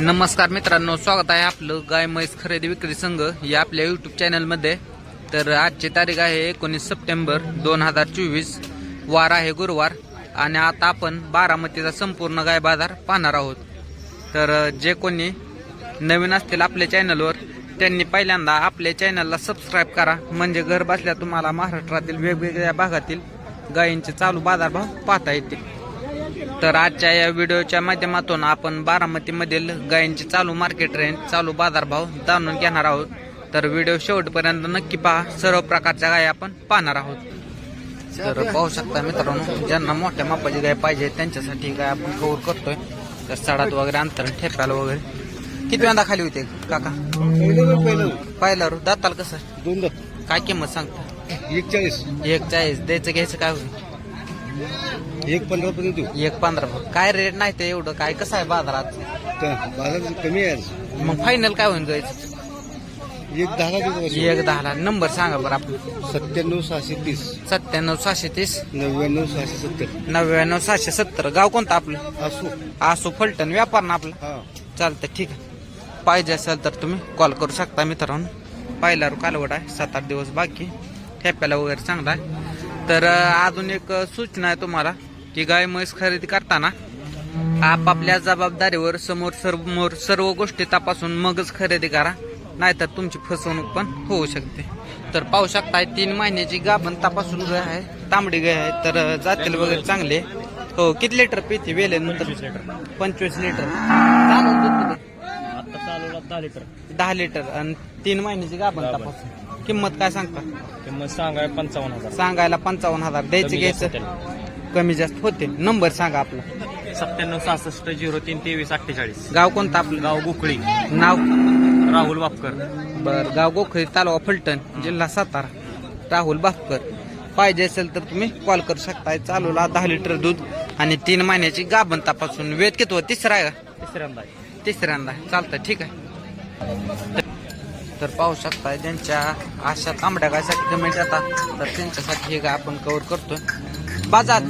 नमस्कार मित्रांनो स्वागत आहे आपलं गाय म्हैस खरेदी विक्री संघ या आपल्या यूट्यूब चॅनलमध्ये तर आजची तारीख आहे एकोणीस सप्टेंबर दोन हजार चोवीस. वार आहे गुरुवार आणि आता आपण बारामतीचा संपूर्ण गाय बाजार पाहणार आहोत. तर जे कोणी नवीन असतील आपल्या चॅनलवर त्यांनी पहिल्यांदा आपल्या चॅनलला सबस्क्राईब करा. म्हणजे घर बसल्या तुम्हाला महाराष्ट्रातील वेगवेगळ्या भागातील गायींचे चालू बाजारभाव पाहता येतील. तर आजच्या या व्हिडिओच्या माध्यमातून आपण बारामतीमधील गायींचे चालू मार्केट रेंज चालू बाजारभाव जाणून घेणार आहोत. तर व्हिडिओ शेवटपर्यंत नक्की पहा. सर्व प्रकारच्या गाय आपण पाहणार आहोत. तर पाहू शकता मित्रांनो ज्यांना मोठ्या मापाची गाय पाहिजे त्यांच्यासाठी गाय आपण कव्हर करतोय. तर सडात वगैरे अंतर ठेप्याला वगैरे. किती वेळा खाली होते काका? पहिलं पाहिल्यावर दाताल कसं? काय किंमत सांगता? एक चाळीस एक चाळीस द्यायचं घ्यायचं काय होईल? एक पंधरा पर्यंत देऊ. एक पंधरा काय रेट नाही ते एवढं. काय कसं आहे बाजारात? तर बाजार कमी आहे आज. मग फायनल काय होईल जायचं एक दहा देऊ एक दहाला. नंबर सांगा बरं आपण. सत्त्याण्णव सहाशे तीस. सत्त्याण्णव सहाशे तीस. नव्याण्णव सहाशे सत्तर. नव्याण्णव सहाशे सत्तर. गाव कोणतं आपलं? असो आसू फलटण. व्यापार ना आपला? हा. चालतं ठीक आहे. पाहिजे असेल तर तुम्ही कॉल करू शकता मित्रांनो. पहिल्यावर कालवड आहे. सात आठ दिवस बाकी. ठेप्याला वगैरे चांगला आहे. तर अजून एक सूचना आहे तुम्हाला की गाय म्हैस खरेदी करताना आपापल्या जबाबदारीवर समोर समोर सर्व गोष्टी तपासून मगच खरेदी करा नाहीतर तुमची फसवणूक पण होऊ शकते. तर पाहू शकताय तीन महिन्याची गाभण तपासून गाय आहे तांबडी गाय आहे तर जातील वगैरे चांगले. हो किती लिटर पिते वेले नंतर पंचवीस लिटर. दहा लिटर. आणि तीन महिन्याची गाभण. तपासून. किंमत काय सांगता? किंमत सांगाय पंचावन्न हजार. सांगायला पंचावन्न हजार. द्यायचं कमी जास्त घ्यायचं? कमी जास्त होते नंबर सांगा आपला. सत्त्याण्णव सहासष्ट झिरो तीन तेवीस अठ्ठेचाळीस. गाव कोणतं आपलं? गाव गोखळी. नाव? राहुल वापकर बर गाव गोखळी तालुका फलटण जिल्हा सातारा. राहुल बापकर. पाहिजे असेल तर तुम्ही कॉल करू शकताय. चालूला दहा लिटर दूध आणि तीन महिन्याची गाभण तपासून वेद किती तिसरा आहे का? तिसऱ्यांदा आहे. तिसऱ्यांदा. चालतं ठीक आहे. तर- तर पाहू शकता ज्यांच्या अशा तांबड्या गायसाठी कमेंट येतात तर त्यांच्यासाठी हे गाय आपण कव्हर करतोय. बाजार.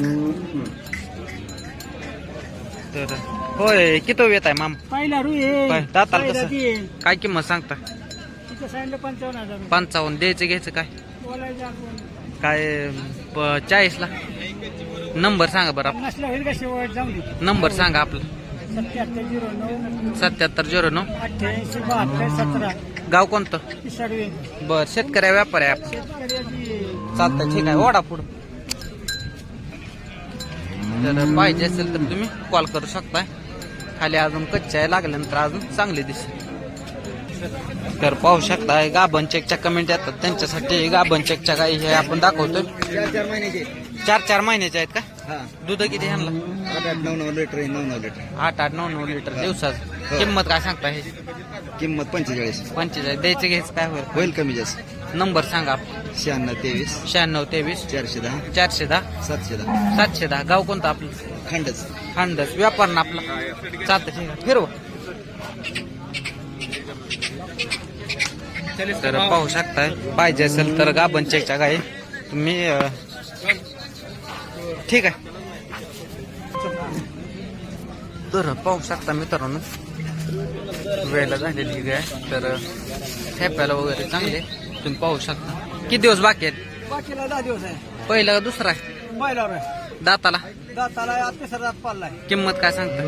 तर होय किती येत आहे माम? पहिला आहे काय, दाताला पहिला कसं? ती आहे. काय किंमत सांगता? सांगितलं पंचावन्न हजार रुपये. पंचावन्न द्यायचं घ्यायचं काय? बोलायचं आपण. काय प- चाळीसला? नंबर सांगा बरं आपला नसलं होईल का शेवट? जाऊन दे. नंबर सांगा आपला. सत्याहत्तर झिरो नऊ. सत्याहत्तर झिरो नऊ. अठ्ठ्याऐंशी बहात्तर सतरा. गाव कोणतं? बर शेतकऱ्या व्यापार आहे आपण. शेतकऱ्याची चालतं ठीक आहे. ओढा पुढं. तर पाहिजे असेल तर तुम्ही कॉल करू शकता खाली अजून कच्च्या आहे लागल्यानंतर अजून चांगले दिसेल. तर पाहू शकता गाभण चेकच्या कमेंट येतात. त्यांच्यासाठी गाभण चेकच्या काही हे आपण दाखवतो चार चार महिन्याचे चार चार महिन्याचे आहेत का? हा. दूध किती ह्यांना? आठ आठ नऊ नऊ लिटर आहे, नऊ नऊ लिटर. आठ आठ नऊ नऊ लिटर दिवसाच किंमत काय सांगता हे? किंमत पंचेचाळीस. पंचेचाळीस. द्यायचं घ्यायचं काय होईल होईल कमी जास्त. नंबर सांगा. शहाण्णव तेवीस. शहाण्णव तेवीस. चारशे दहा. चारशे दहा. सातशे दहा. सातशे दहा. गाव कोणतं आपलं? खंडच खांडस. व्यापार ना आपला. चालतं ठीक आहे. फिरव. तर पाहू शकताय. पाहिजे असेल तर गाभण चेकच्या गाई तुम्ही अं, ठीक आहे. तर पाहू शकता मित्रांनो. वेळेला झालेली गाय. तर ठेप्याला वगैरे चांगले. तुम्ही पाहू शकता. किती दिवस बाकी आहेत? बाकीला दहा दिवस आहे. पहिला का दुसरा? आहे. दाताला? दाताला तिसरा दात पाडलाय. किंमत काय सांगता?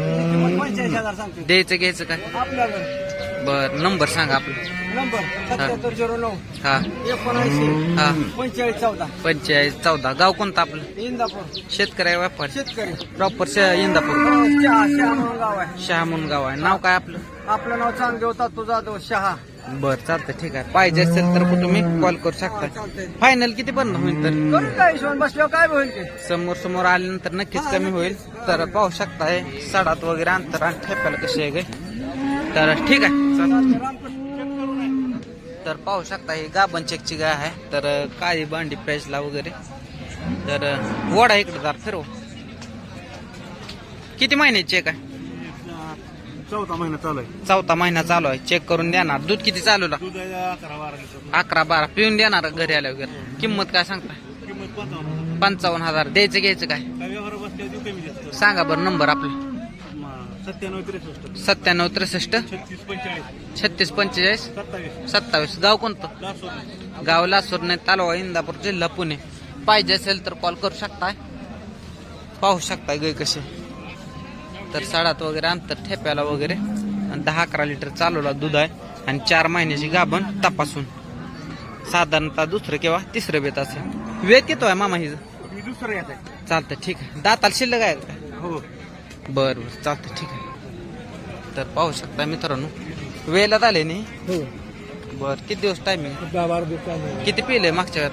हजार द्यायचं घ्यायचं काय? आपल्यावर बर नंबर सांगा आपला. नंबर सत्याहत्तर झिरो नऊ. हा. एकोणऐंशी. हा. पंचेचाळीस चौदा. पंचेचाळीस चौदा. गाव कोणतं आपलं? इंदापूर. शेतकरी व्यापार शेतकरी. प्रॉपर इंदापूर. शहा शहा म्हणून गाव आहे. शहा म्हणून गाव आहे. नाव काय आपलं? आपलं नाव चांगदेव तातू जाधव शहा. बर चालतं ठीक आहे. पाहिजे असेल तर तुम्ही कॉल करू शकता. चालतंय. फायनल किती पण होईल तर. करू काय हिशोबाने? बसल्यावर काय होईल ते? समोर समोर आल्यानंतर नक्कीच कमी होईल. तर पाहू शकताय सडात वगैरे अंतर आणि ठेपायला कशी आहे गे? तर ठीक आहे. तर पाहू शकता ही गाबन चेकची गाय आहे. तर काळी बांडी प्राईसला वगैरे. तर वडा इकडे जर फिरव. किती महिन्याची चेक आहे? चौथा महिना चालू आहे. चौथा महिना चालू आहे. चेक करून देणार दूध किती चालू अकरा बारा पिऊन देणार घरी आल्या वगैरे. किंमत काय सांगता किंमत पंचावन्न हजार. द्यायचं घ्यायचं काय? सांगा बरं नंबर आपला. सत्त्याण्णव त्रेसष्ट. सत्त्याण्णव त्रेसष्ट. छत्तीस पंचेचाळीस. छत्तीस पंचेचाळीस. सत्तावीस. सत्तावीस. गाव कोणतं? लासोर. गाव लासूर नाही तालुका इंदापूर जिल्हा पुणे. पाहिजे असेल तर कॉल करू शकताय. पाहू शकताय गाय कसे तर साडात वगैरे अंतर ठेप्याला वगैरे. आणि दहा अकरा लिटर चालवला दूध आहे. आणि चार महिन्याची गाभण तपासून. साधारणतः दुसरं किंवा तिसरं बेत असेल. वेळ कितो आहे मामा हिचं? मी दुसरं येत आहे. चालतं ठीक आहे. दाताला शिल्लक आहे का? हो. बरं बरं. चालतं ठीक आहे. तर पाहू शकता मित्रांनो. वेळेला आले नाही हो. बरं किती दिवस टायमिंग दहा बारा दिवस किती पिले मागच्या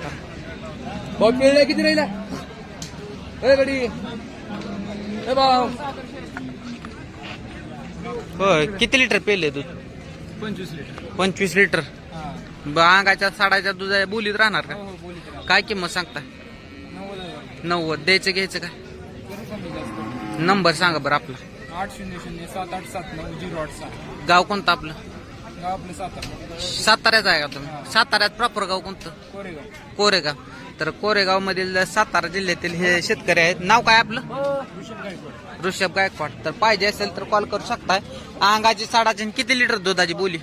भाऊ पिळला किती राहिला? ए गडी. ए भाऊ. होय किती लिटर पेले दूध? पंचवीस लिटर. पंचवीस लिटर. ब- अंगाच्या साडाच्या दुधा बोलीत राहणार का? काय किंमत सांगता? नव्वद द्यायचं घ्यायचं काय नंबर सांगा बरं आपला. आठ शून्य शून्य सात आठ सात नऊ झिरो आठ सहा. गाव कोणतं आपलं? गाव आपलं सातारा. साताऱ्याचं आहे का तुम्ही? साताऱ्यात प्रॉपर गाव कोणतं? कोरेगाव. कोरेगाव. तर कोरेगाव मधील सातारा जिल्ह्यातील हे शेतकरी आहेत. नाव काय आपलं? भूषण गायकवाड. ऋषभ गायकवाड. तर पाहिजे असेल तर कॉल करू शकताय. अंगाची साडाची आणि किती लिटर दुधाची बोली?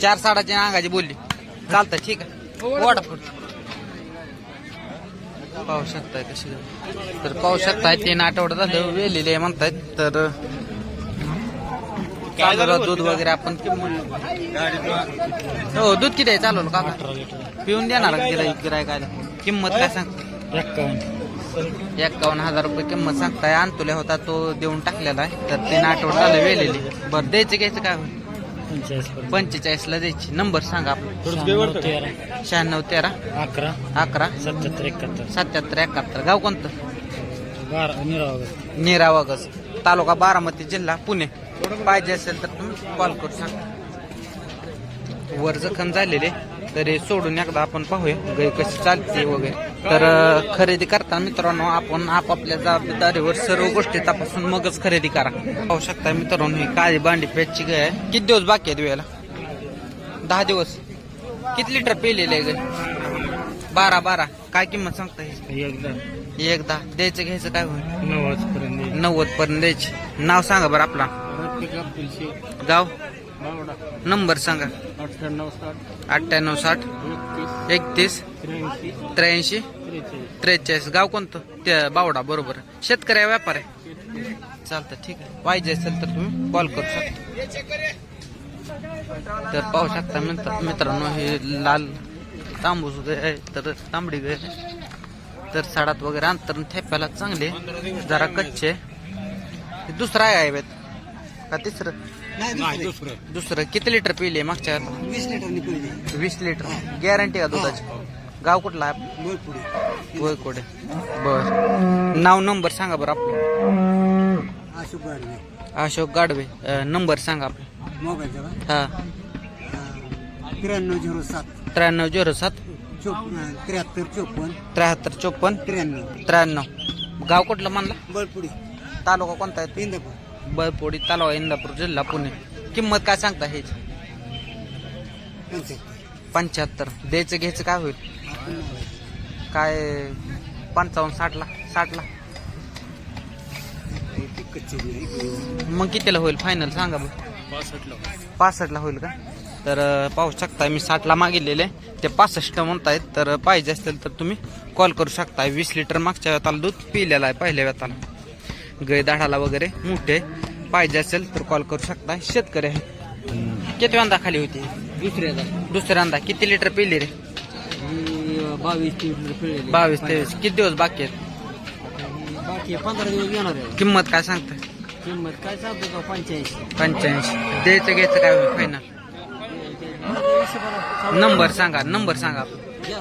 चार साडाची अंगाची बोली चालतं ठीक आहे. वडापूर पाहू शकताय कशी तर पाहू शकताय तीन आठवडा झालं वेलेले म्हणतायत तर चालू दूध वगैरे आपण किंमत हो दूध किती आहे चालवलं का पिऊन देणार गिराय काय किंमत काय सांग? एक्कावन्न हजार रुपये किंमत सांगताय. आणतुल्या होता तो देऊन टाकलेला आहे. तर तीन आठवडा झालं वेलेली. बरं द्यायचं घ्यायचं काय? होईल पंचेचाळीस ला द्यायची. नंबर सांगा आपला. शहाण्णव तेरा. अकरा. अकरा. सत्याहत्तर एकाहत्तर. सत्याहत्तर एकाहत्तर. गाव कोणतं? बारा निरावगर निरावागज तालुका बारामती जिल्हा पुणे. पाहिजे असेल तर तुम्ही कॉल करू शकता. वर जखम झालेले तरी सोडून एकदा आपण पाहूया. गाय कशी चालते वगैरे. तर खरेदी करताना मित्रांनो आपण आपापल्या जबाबदारीवर सर्व गोष्टी तपासून मगच खरेदी करा. पाहू शकता मित्रांनो ही काळी बांडी पेटची गाय आहे किती दिवस बाकी आहेत वेळेला? दहा दिवस. किती लिटर पिलेले आहे गाय बारा बारा. काय किंमत सांगता हे एकदा. एकदा. द्यायचं घ्यायचं काय होईल? नव्वद पर्यंत नव्वद पर्यंत द्यायची. नाव सांगा बरं आपला. गाव? नंबर सांगा. अठ्ठ्याण्णव साठ. अठ्ठ्याण्णव साठ. एकतीस. एकतीस. त्र्याऐंशी. त्रेचाळीस. गाव कोणतं? ते बावडा बरोबर. शेतकरी आहे, व्यापार आहे. चालतं ठीक आहे. पाहिजे असेल तर तुम्ही कॉल करू शकता. तर पाहू शकता मित्र मित्रांनो हे लाल तांबूस आहे तर तांबडी आहे. तर साडात वगैरे अंतर ठेप्याला चांगले जरा कच्चे दुसरं आहे बेत का तिसरं? नाही दुसरं दुसरं. किती लिटर पिले मागच्या? वीस लिटर वीस लिटर गॅरंटी का दुधाची? गाव कुठला आहे? वयकोडे बर. नाव नंबर सांगा बरं आपलं. अशोक गाडवे. अशोक गाडवे. अं, नंबर सांगा आपला. मोबाईलचा हा. त्र्याण्णव झिरो सात. त्र्याण्णव झिरो सात. चोप त्र्याहत्तर चोपन्न. त्र्याहत्तर चोपन्न. त्र्याण्णव. त्र्याण्णव. गाव कुठलं म्हणला बळपुडी. तालुका कोणता आहे? इंदापूर. बळपोडी तालुका इंदापूर जिल्हा पुणे. किंमत काय सांगता हे पंच्याहत्तर. द्यायचं घ्यायचं काय होईल? काय पंचावन्न साठला साठला. मग कितीला होईल फायनल सांगा बरं. पासष्टला होईल का? तर पाहू शकता मी साठला मागितलेले. ते पासष्ट म्हणतायत तर पाहिजे असेल तर तुम्ही कॉल करू शकता वीस लिटर मागच्या वेताला दूध पिलेलं आहे पहिल्या वेताला गाय दाढाला वगैरे मोठे पाहिजे असेल तर कॉल करू शकता शेतकरी आहे. किती वंदा खाली होती? दुसऱ्याचा दुसऱ्यांदा किती लिटर पिली रे? बावीस तेवीस पिळलेले बावीस तेवीस. किती दिवस बाकी आहेत? बाकी पंधरा दिवस घेणार आहे. किंमत काय सांगताय किंमत काय सांगतो का? पंच्याऐंशी. पंच्याऐंशी. द्यायचं घ्यायचं काय होईल? फायनल नंबर सांगा नंबर सांगा.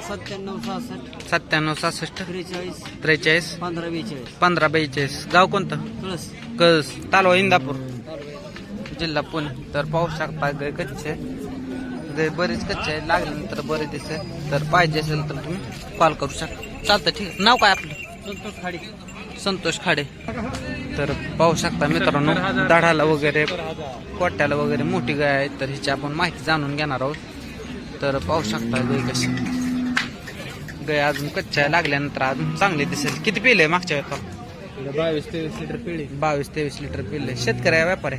सत्त्याण्णव सहासष्ट. सत्त्याण्णव सहासष्ट. त्रेचाळीस. त्रेचाळीस. पंधरा बेचाळीस. पंधरा बेचाळीस. गाव कोणतं? कळस. कस तालुका इंदापूर. जिल्हा पुणे. तर पाहू शकता गाय कच्चे गाय बरेच कच्चे आहे. लागल्यानंतर बरे दिसे तर पाहिजे असेल तर तुम्ही कॉल करू शकता. चालतं ठीक आहे. नाव काय आपलं? संतोष खाडी. संतोष खाडे. तर पाहू शकता मित्रांनो दाढाला वगैरे कोट्याला वगैरे मोठी गाय आहे. तर हिची आपण माहिती जाणून घेणार आहोत. तर पाहू शकता गाय कशी. गाय अजून कच्च्या आहे, लागल्यानंतर अजून चांगली दिसेल. किती पिले मागच्या वेळेला बावीस तेवीस लिटर पिढी बावीस तेवीस लिटर पिल्ले शेतकरी आहे व्यापारी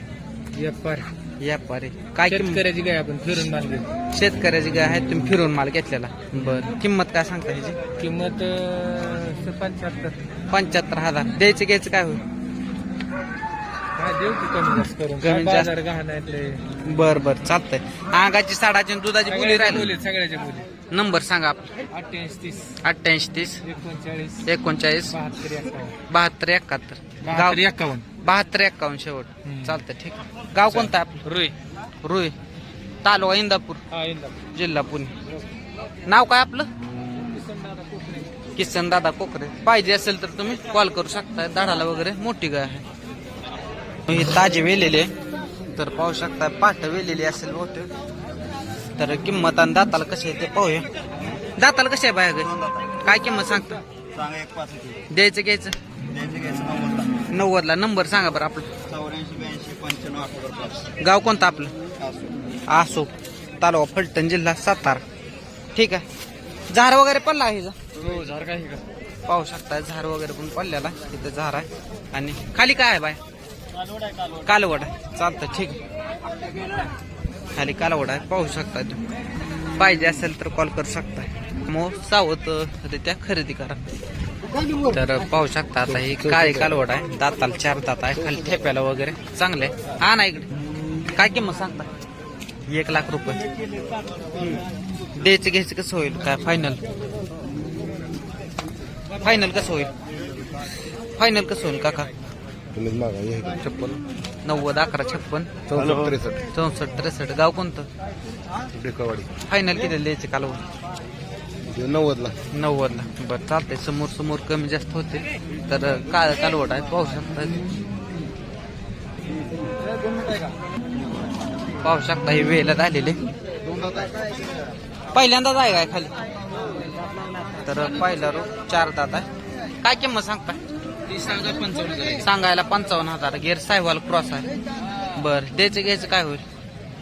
व्यापार. व्यापारी काय किंमत? शेतकऱ्याची काय आपण फिरून बांधली? शेतकऱ्याची गाय आहे? तुम्ही फिरून माल घेतलेला. बर. किंमत काय सांगता ह्याची? किंमत अं, पंच्याहत्तर. पंच्याहत्तर हजार. द्यायचं घ्यायचं काय होईल? काय देऊ की कमी जास्त करून? कमी काय जास्त. बाजार गहाण आहेत लय. बर बर. चालतंय. अंगाची साडाची आणि दुधाची बोली सगळ्याच्या राहिली. सगळ्याच्या बोली नंबर सांगा आपला अठ्ठ्याऐंशी तीस. अठ्ठ्याऐंशी तीस. एकोणचाळीस. एकोणचाळीस. बहात्तर एकाहत्तर. गाव बहात्तर एक्कावन्न बहात्तर एक्कावन्न शेवट. चालतंय ठीक आहे. गाव कोणतं आहे आपलं? रुई. रुई. तालुका इंदापूर. हा इंदापूर. जिल्हा पुणे. नाव काय आपलं? किसन दादा कोकरे. पाहिजे असेल तर तुम्ही कॉल करू शकता. दाढाला वगैरे मोठी गाय आहे. ही ताजी वेलेली तर पाहू शकता पाठ वेलेली असेल बहुतेक. तर किंमत आणि दाताला कशी आहे ते पाहूया. दाताला कशी आहे बाया गाय काय किंमत सांगता? सांगा एक पाच द्यायचे घ्यायचं? नव्वदला नंबर सांगा बरं आपलं. चौऱ्याऐंशी ब्याऐंशी पंच्याण्णव अठरा पाच गाव कोणतं आपलं? असो आसो तालुका फलटण जिल्हा सातारा. ठीक आहे. झाड वगैरे पडला आहे हिचा? हो झाड काय का? पाहू शकता झाड वगैरे पण पडलेला. तिथं झाड आहे. आणि खाली काय आहे बाय? कालवड आहे. चालतं ठीक आहे. खाली कालवड आहे. पाहू शकता तुम्ही. पाहिजे असेल तर कॉल करू शकता. मग सावत त्या खरेदी करा. तर पाहू शकता आता ही काळी कालवड आहे. दाताला चार दात आहे खाली ठेप्याला वगैरे. चांगले हा ना इकडे. काय किंमत सांगता? एक लाख रुपये. द्यायचं घ्यायचं कसं होईल? काय फायनल फायनल कसं होईल? फायनल कसं होईल काका? छप्पन. नव्वद अकरा छप्पन. चौसष्ट त्रेसष्ट. गाव कोणतं? फायनल किती द्यायचे कालवड? नव्वदला. नव्वदला. बरं चालतंय. समोर समोर कमी जास्त होते. तर काळ कालवड आहे. पाहू शकता पाहू शकता हे वेळेला आलेले. पहिल्यांदाच आहे काय खाली? तर पहिला रो चार दात आहे. काय किंमत सांगता सांगायला पंचावन्न हजार. गेर साहेबाला क्रॉस आहे. बर द्यायचं घ्यायचं काय होईल?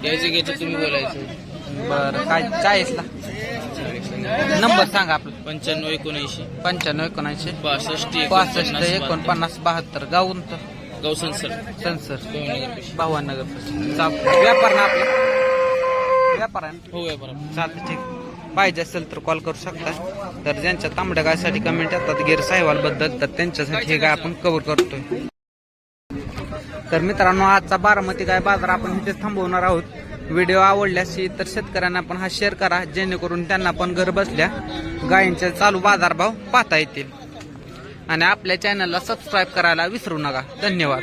घ्यायचं घ्यायचं तुम्ही बोलायचं. बर काय चाळीसला? नंबर सांगा आपला. पंच्याण्णव एकोणऐंशी. पंच्याण्णव एकोणऐंशी. बासष्ट पासष्ट एकोणपन्नास बहात्तर. गावून तर. गौसन सर संसर भावानगर व्यापार ना आपला. व्यापार आहे ना? हो व्यापार चालतं ठीक. पाहिजे असेल तर कॉल करू शकता. तर ज्यांच्या तांबड्या गायसाठी कमेंट येतात गिर साहेबाल बद्दल तर त्यांच्यासाठी हे गाय आपण कव्हर करतोय. तर मित्रांनो आजचा बारामती गाय बाजार आपण इथेच थांबवणार आहोत. व्हिडिओ आवडल्यास तर शेतकऱ्यांना पण हा शेअर करा जेणेकरून त्यांना पण घर बसल्या गायींचे चालू बाजारभाव पाहता येतील. आणि आपल्या चॅनलला सबस्क्राईब करायला विसरू नका. धन्यवाद.